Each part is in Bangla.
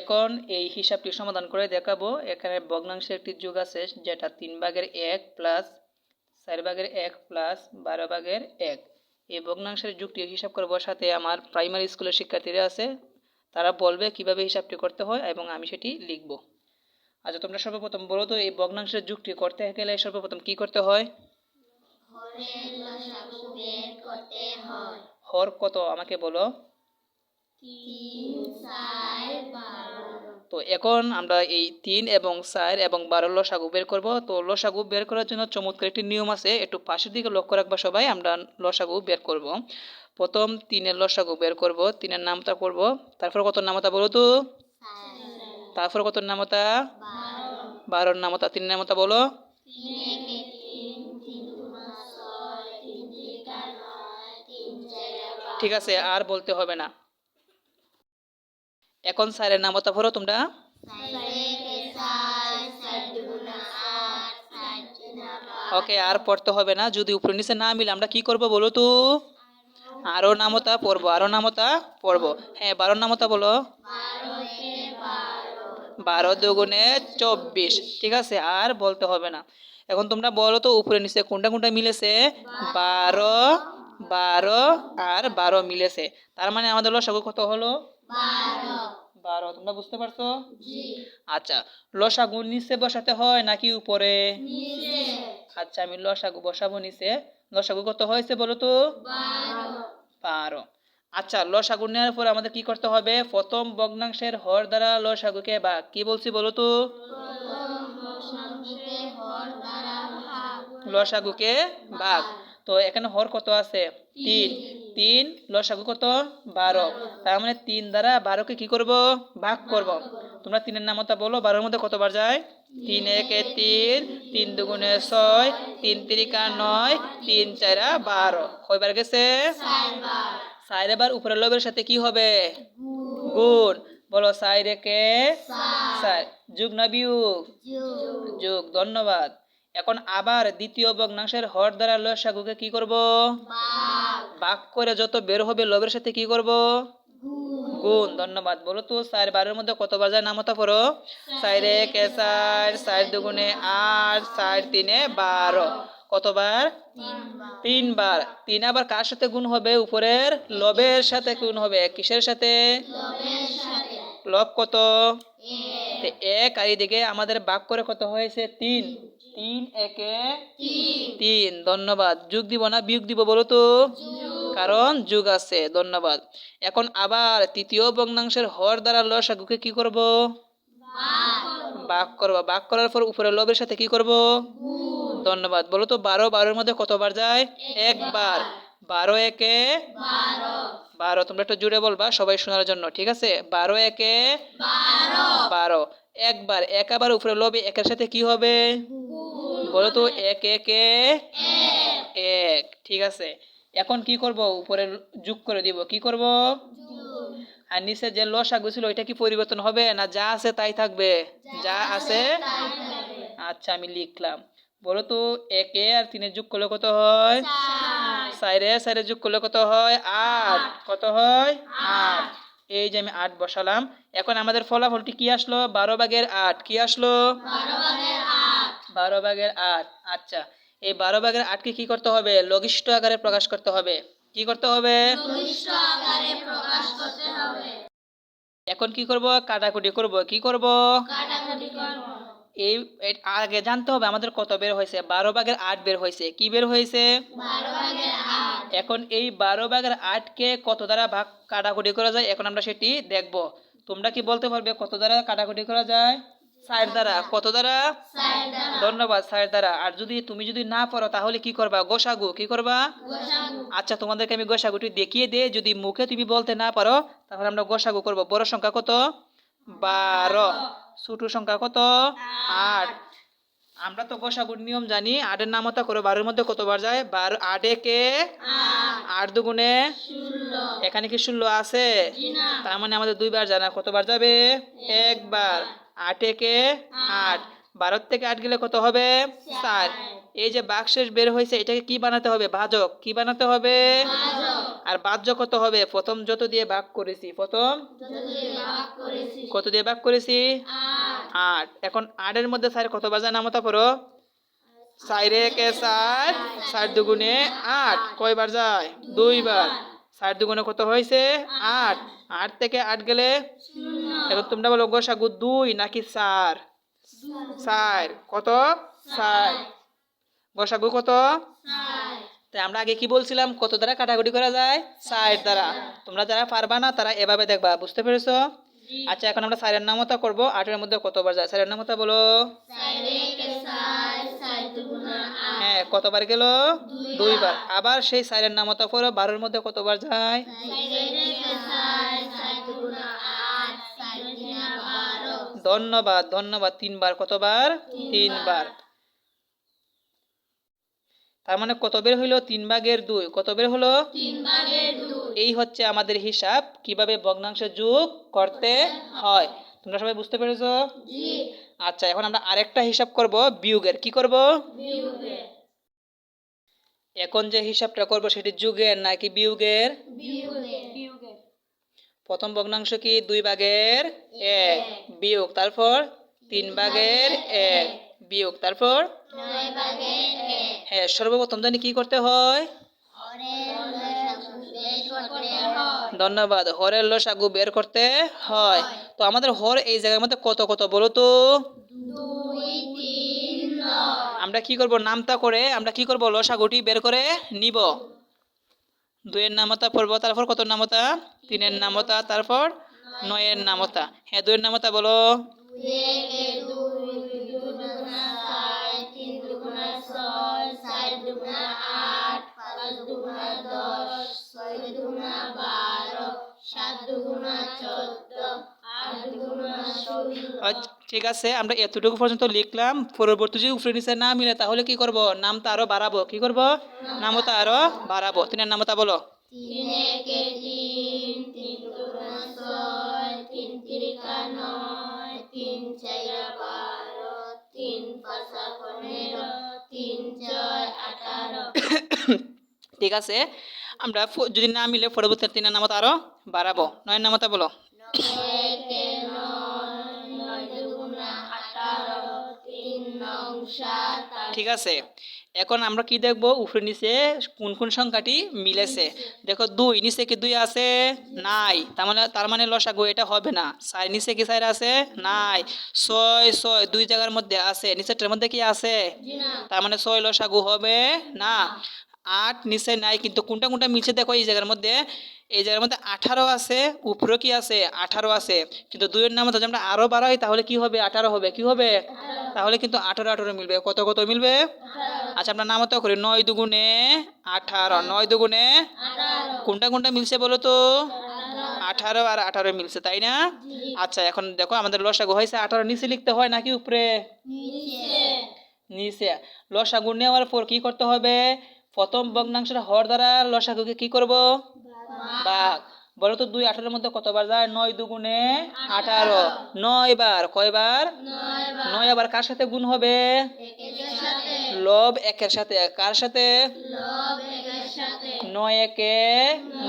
এখন এই হিসাবটি সমাধান করে দেখাবো। এখানে ভগ্নাংশের একটি যোগ আছে, যেটা তিন ভাগের এক প্লাস চার ভাগের এক প্লাস বারো ভাগের এক। এই ভগ্নাংশের যুগটি হিসাব করব সাথে আমার প্রাইমারি স্কুলের শিক্ষার্থীরা আছে, তারা বলবে কীভাবে হিসাবটি করতে হয় এবং আমি সেটি লিখব। আচ্ছা তোমরা সর্বপ্রথম বলো তো, এই ভগ্নাংশের যুগটি করতে গেলে সর্বপ্রথম কি করতে হয়? হর কত, আমাকে বলো। তিন, চার তো এখন আমরা এই তিন এবং চার এবং বারো লসাগু বের করব। তো লসাগু বের করার জন্য চমৎকার একটি নিয়ম আছে। একটু পাশের দিকে লক্ষ্য রাখবা সবাই, আমরা লসাগু বের করব। প্রথম তিনের লসাগু বের করব, তিনের নামতা করব তারপর কত নামতা বলো তো? তারপর কত নামতা? বারোর নামতা তিন নামতা বলো? ঠিক আছে, আর বলতে হবে না। এখন স্যারের নামতা ভরো তোমরা। ওকে, আর পড়তে হবে না, যদি উপরে নিচে না মিলে আমরা কি করব বলো তো? আরও নামতা পড়ব আরও নামতা পড়ব। হ্যাঁ বারো নামতা বলো। বারো দুগুণে চব্বিশ, ঠিক আছে, আর বলতে হবে না। এখন তোমরা বলো তো, উপরে নিচে কোনটা কোনটা মিলেছে? বারো বারো, আর বারো মিলেছে। তার মানে আমাদের লসাগু কত হলো? বারো। তোমরা বুঝতে পারছ? আচ্ছা লসাগু নিচে বসাতে হয় নাকি উপরে? আচ্ছা আমি লসাগু বসাবো নিচে। লসাগু কত হয়েছে বলো তো? বারো। আচ্ছা লসাগু নেওয়ার পরে আমাদের কি করতে হবে? প্রথম ভগ্নাংশের হর দ্বারা লসাগুকে বা কি বলছি বলো তো? লসাগুকে ভাগ। তো এখানে হর কত আছে? তিন। তিন, লসাগু কত? বারো। তার মানে তিন দ্বারা বারোকে কি করব? ভাগ করব। তোমরা তিনের নামতা বলো, বারোর মধ্যে কতবার যায়? তিন একে তিন তিন দুগুণে ছয়, তিন তিরিকা নয়, তিন চারা বারো। কয়বার গেছে? সাইর এবার উপরের লবের সাথে কি হবে? গুণ। বলো সাই রেখে সাই যুগ না বিয়োগ? যোগ। ধন্যবাদ। এখন আবার দ্বিতীয় ভগ্নাংশের হর দ্বারা লসাগুকে কি করব? ভাগ ভাগ করে যত বের হবে লবের সাথে কি করব? গুণ। ধন্যবাদ। বলো তো চার বারের মধ্যে কতবার যায় নামতা পড়ো? চারে কে চার চার দুগুণে আট চার তিনে বারো। কতবার? তিনবার। তিন আবার কার সাথে গুণ হবে? উপরের লবের সাথে গুণ হবে। কিসের সাথে? লব কত? এক। আর এদিকে আমাদের বাক করে কত হয়েছে? তিন। তিন একে তিন। ধন্যবাদ। যুগ দিব না বিয়োগ দিব বলো তো? কারণ যুগ আছে ধন্যবাদ। এখন আবার তৃতীয় ভগ্নাংশের হর দ্বারা লসাগুকে কি করব? ভাগ করব। ভাগ করার পর উপরে লবের সাথে কি করব? ধন্যবাদ। বলো তো বারো বারোর মধ্যে কতবার যায়? একবার। বারো একে বারো। তোমরা একটু জুড়ে বলবা সবাই শোনার জন্য ঠিক আছে? বারো একে বারো। বারো একবার এক আবার উপরে লবে একের সাথে কি হবে? বলো তো একে এক এক। ঠিক আছে। এখন কি করব? উপরে যোগ করে দিব। কি করব? আর নিচে যে লসাগু ছিল ওইটা কি পরিবর্তন হবে? না যা আছে তাই থাকবে? যা আছে আচ্ছা আমি লিখলাম। বলো তো একে আর তিনে যোগ করলে কত হয়? সাইরে সাইরে যোগ করলে কত হয়? আট। কত হয়? আট। এই যে আমি আট বসালাম। এখন আমাদের ফলাফলটি কি আসলো? বারো ভাগের আট। কি আসলো? বারো ভাগের আট। বারো ভাগের আট। আচ্ছা এই বারো ভাগের আটকে কি করতে হবে? লঘিষ্ঠ আকারে প্রকাশ করতে হবে। কি করতে হবে? এখন কি করব? কাটাকুটি করব। কি করব? এই আগে জানতে হবে আমাদের কত বের হয়েছে। বারো ভাগের আট বের হয়েছে। কি বের হয়েছে? এখন এই বারো ভাগের আটকে কত দ্বারা ভাগ কাটাকুটি করা যায়? এখন আমরা সেটি দেখব। তোমরা কি বলতে পারবে কত দ্বারা কাটাকুটি করা যায়? সাইড দ্বারা কত দ্বারা? ধন্যবাদ সাইড দ্বারা। আর যদি তুমি যদি না পারো তাহলে কি করবা? গোসাগু কি করবা? আচ্ছা তোমাদেরকে আমি গোসাগুটি দেখিয়ে দে যদি মুখে তুমি বলতে না পারো তাহলে আমরা গোসাগু করব। বড় সংখ্যা কত? বারো। ছোট সংখ্যা কত? আট। আমরা তো গোসাগুর নিয়ম জানি। আটের নামতা করে। বারোর মধ্যে কতবার যায়? বারো আট একে আট। আট দুগুণে? এখানে কি ষোলো আছে? তার মানে আমাদের দুইবার জানা। কতবার যাবে? একবার। আট একে আট। বারো থেকে আট গেলে কত হবে? চার। এই যে বাক্সেস বের হয়েছে এটাকে কি বানাতে হবে? ভাজক কি বানাতে হবে? আর বাহ্য কত হবে? প্রথম যত দিয়ে ভাগ করেছি প্রথম? কত দিয়ে ভাগ করেছি? আট। এখন আটের মধ্যে স্যার কত বাজার নামতা পড়ো। সাইরে কে চার চার দুগুণে আট। কয়বার যায়? দুইবার। চার দুগুণে কত হয়েছে? আট। আট থেকে আট গেলে? এখন তোমরা বলো, গোসাগু দুই নাকি চার? চার। কত? চার। গোসাগু কত? তাই আমরা আগে কি বলছিলাম? কত দ্বারা কাটাকুটি করা যায়? সাইড দ্বারা। তোমরা যারা পারবা না, তারা এভাবে দেখবা, বুঝতে পেরেছ? আচ্ছা এখন আমরা সাইডের নামতা করব। আটের মধ্যে কতবার যায়? সাইডের নামতা বলো। কতবার গেল? দুইবার। আবার সেই সাইডের নামতা পড়ো বারোর মধ্যে কতবার যায়? ধন্যবাদ ধন্যবাদ। তিনবার কতবার? তিনবার। তার মানে কত বের হইল? তিন ভাগের দুই। কত বের হলো? এই হচ্ছে আমাদের হিসাব। কীভাবে ভগ্নাংশ যোগ করতে হয়? তোমরা সবাই বুঝতে পেরেছ? আচ্ছা এখন আমরা আরেকটা হিসাব করব বিয়োগের। কি করব? এখন যে হিসাবটা করব সেটি যুগের নাকি বিয়োগের? প্রথম ভগ্নাংশ কি? দুই ভাগের এক। বিয়োগ তারপর তিন ভাগের এক। বিয়োগ তারপর হ্যাঁ সর্বপ্রথম জানি কি করতে হয়? ধন্যবাদ। হরের লসাগু বের করতে হয়। তো আমাদের হর এই জায়গার মধ্যে কত কত বলো তো? আমরা কি করব নামতা করে আমরা কি করব লসাগুটি বের করে নিব দুইয়ের নামতা পড়ব তারপর কত নামতা তিনের নামতা তারপর নয়ের নামতা হ্যাঁ দুইয়ের নামতা বলো আচ্ছা, ঠিক আছে, আমরা এতটুকু পর্যন্ত লিখলাম। পরবর্তী যদি উপরে নিচে না মিলে, তাহলে কি করব? নামটা আরও বাড়াবো। কি করব? নামতা আরও বাড়াবো। তিনের নামতা বলো। ঠিক আছে, আমরা যদি না মিলে, পরবর্তী তিনের নামতা আরও বাড়াবো। নয়ের নামতা বলো। ঠিক আছে এখন আমরা কি দেখব? উপরে নিচে কোন কোন সংখ্যাটি মিলেছে? দেখো দুই নিচে কি দুই আছে? নাই তার মানে তার মানে লসাগু এটা হবে না। সাই নিচে কি চার আছে? নাই। ছয় ছয় দুই জায়গার মধ্যে আছে। নিচেরটার মধ্যে কি আছে? তার মানে ছয় লসাগু হবে না। আট নিচে নাই কিন্তু কোনটা কোনটা মিলছে দেখো এই জায়গার মধ্যে। এই জায়গার মধ্যে আঠারো আছে উপরেও কি আছে? আঠারো আছে। কিন্তু দুইয়ের নামে যদি আমরা আরও বাড়াই তাহলে কি হবে? আঠারো হবে। কি হবে? তাহলে কিন্তু আঠারো আঠারো মিলবে। কত কত মিলবে? আচ্ছা আমরা নামতা করি। নয় দুগুণে আঠারো। নয় দুগুণে কোনটা কোনটা মিলছে বলো তো? আঠারো আর আঠারো মিলছে তাই না? আচ্ছা এখন দেখো আমাদের লসাগু হয়েছে আঠারো। নিচে লিখতে হয় নাকি উপরে? নিচে। লসাগু নেওয়ার পর কি করতে হবে? প্রথম ভগ্নাংশের হর দ্বারা লসাগুকে কি করব? ভাগ বলো তো দুই আঠারোর মধ্যে কতবার যায়? নয় দুগুণে আঠারো। নয় বার কয়বার? নয় আবার কার সাথে গুণ হবে? লব একের সাথে। কার সাথে? নয় একে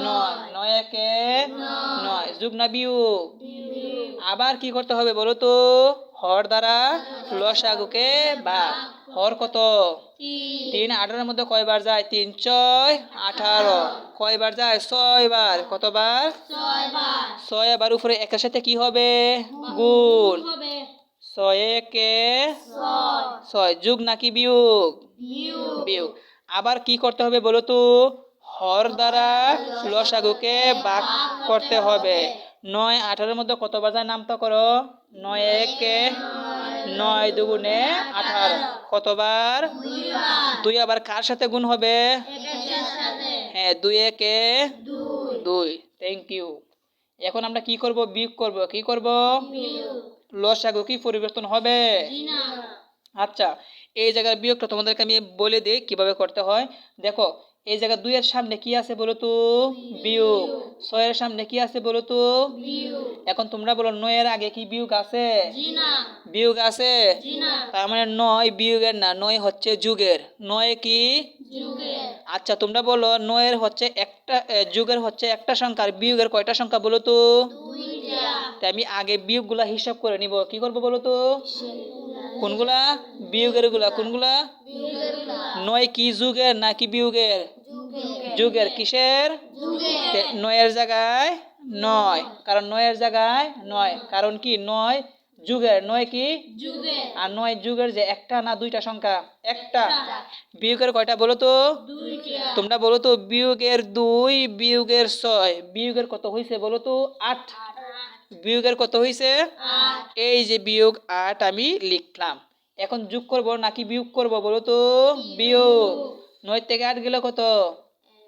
নয়। নয়। একে নয়। যুগ না বিয়োগ? আবার কি করতে হবে বলো তো? হর দ্বারা লসাগুকে ভাগ হর কত? তিন আঠারোর মধ্যে কয়বার যায়? তিন ছয় আঠারো। কয়বার যায়? ছয় বার কতবার? ছয় আবার উপরে একের সাথে কি হবে? গুণ। ছয় একে ছয়। যুগ নাকি বিয়োগ? বিয়োগ। আবার কি করতে হবে বলো তো? হর দ্বারা লসাগুকে ভাগ করতে হবে। নয়, আঠারোর মধ্যে কতবার যায় নামতা করো? নয়, একে নয় দুগুণে আঠারো। কতবার? দুই আবার কার সাথে গুণ হবে? হ্যাঁ দুই, একে দুই। থ্যাংক ইউ এখন আমরা কি করব? বিয়োগ করব। কি করব? লসাগু কি পরিবর্তন হবে? আচ্ছা এই জায়গার বিয়োগটা তোমাদেরকে আমি বলে দিই কীভাবে করতে হয়। দেখো এই জায়গা দুইয়ের সামনে কি আছে বলো তো? বিয়োগ। ছয়ের সামনে কি আছে বলো তো? এখন তোমরা বলো নয়ের আগে কি বিয়োগ আছে? বিয়োগ আছে? তার মানে নয় বিয়োগের না নয় হচ্ছে যুগের। নয় কি? আচ্ছা তোমরা বলো নয়ের হচ্ছে একটা যুগের হচ্ছে একটা সংখ্যা আর বিয়োগের কয়টা সংখ্যা বলো তো? তাই আমি আগে বিয়োগগুলা হিসাব করে নিব। কি করব বলো তো? কোনগুলা? বিয়োগেরগুলা কোনগুলা নয় কি যুগের নাকি বিয়োগের? যুগের। কিসের? নয়ের জায়গায় নয়। কারণ নয়ের জায়গায় নয়। কারণ কি? নয় যুগের। নয় কি? আর নয় যুগের যে একটা না দুইটা সংখ্যা? একটা। বিয়োগের কয়টা বলো তো? তোমরা বলো তো বিয়োগের দুই বিয়োগের ছয়। বিয়োগের কত হয়েছে বলো তো? আট। বিয়োগের কত হয়েছে এই যে বিয়োগ আট আমি লিখলাম। এখন যোগ করব নাকি বিয়োগ করব বলো তো? বিয়োগ। নয় থেকে আট গেলে কত?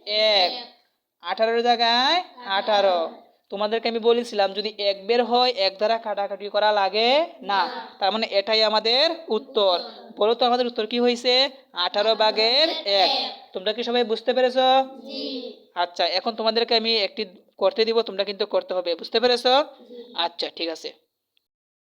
এক। আঠারোর জায়গায় আঠারো। তোমাদেরকে আমি বলেছিলাম যদি এক বের হয় এক দ্বারা কাটাকাটি করা লাগে না। তার মানে এটাই আমাদের উত্তর। বলো তো আমাদের উত্তর কি হয়েছে? আঠারো ভাগের এক। তোমরা কি সবাই বুঝতে পেরেছ? আচ্ছা এখন তোমাদেরকে আমি একটি করতে দিব তোমরা কিন্তু করতে হবে। বুঝতে পেরেছ? আচ্ছা ঠিক আছে।